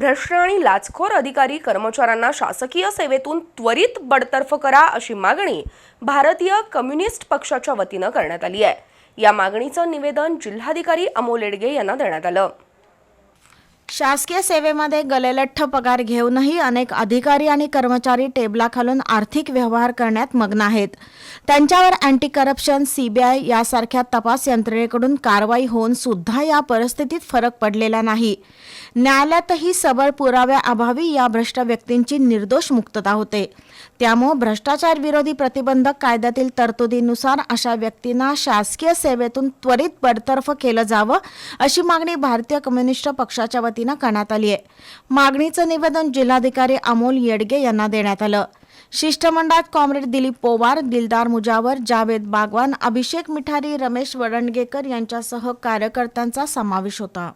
भ्रष्ट आणि लाचखोर अधिकारी कर्मचाऱ्यांना शासकीय सेवेतून त्वरित बडतर्फ करा अशी मागणी भारतीय कम्युनिस्ट पक्षाच्या वतीनं करण्यात आली आहे. या मागणीचं निवेदन जिल्हाधिकारी अमोल येडगे यांना देण्यात आलं. शासकीय सेवेमध्ये गलेलठ्ठ पगार घेऊनही अनेक अधिकारी आणि कर्मचारी टेबलाखालून आर्थिक व्यवहार करण्यात मग्न आहेत. त्यांच्यावर अँटी करप्शन सीबीआय यासारख्या तपास यंत्रणेकडून कारवाई होऊन सुद्धा या परिस्थितीत फरक पडलेला नाही. न्यायालयातही सबळ पुराव्याअभावी या भ्रष्ट व्यक्तींची निर्दोष मुक्तता होते. त्यामुळे भ्रष्टाचार विरोधी प्रतिबंधक कायद्यातील तरतुदीनुसार अशा व्यक्तींना शासकीय सेवेतून त्वरित बडतर्फ केलं जावं अशी मागणी भारतीय कम्युनिस्ट पक्षाच्या वतीनं करण्यात आली आहे. मागणीचं निवेदन जिल्हाधिकारी अमोल येडगे यांना देण्यात आलं. शिष्टमंडळात कॉम्रेड दिलीप पोवार दिलदार मुजावर जावेद बागवान अभिषेक मिठारी रमेश वडणगेकर यांच्यासह कार्यकर्त्यांचा समावेश होता.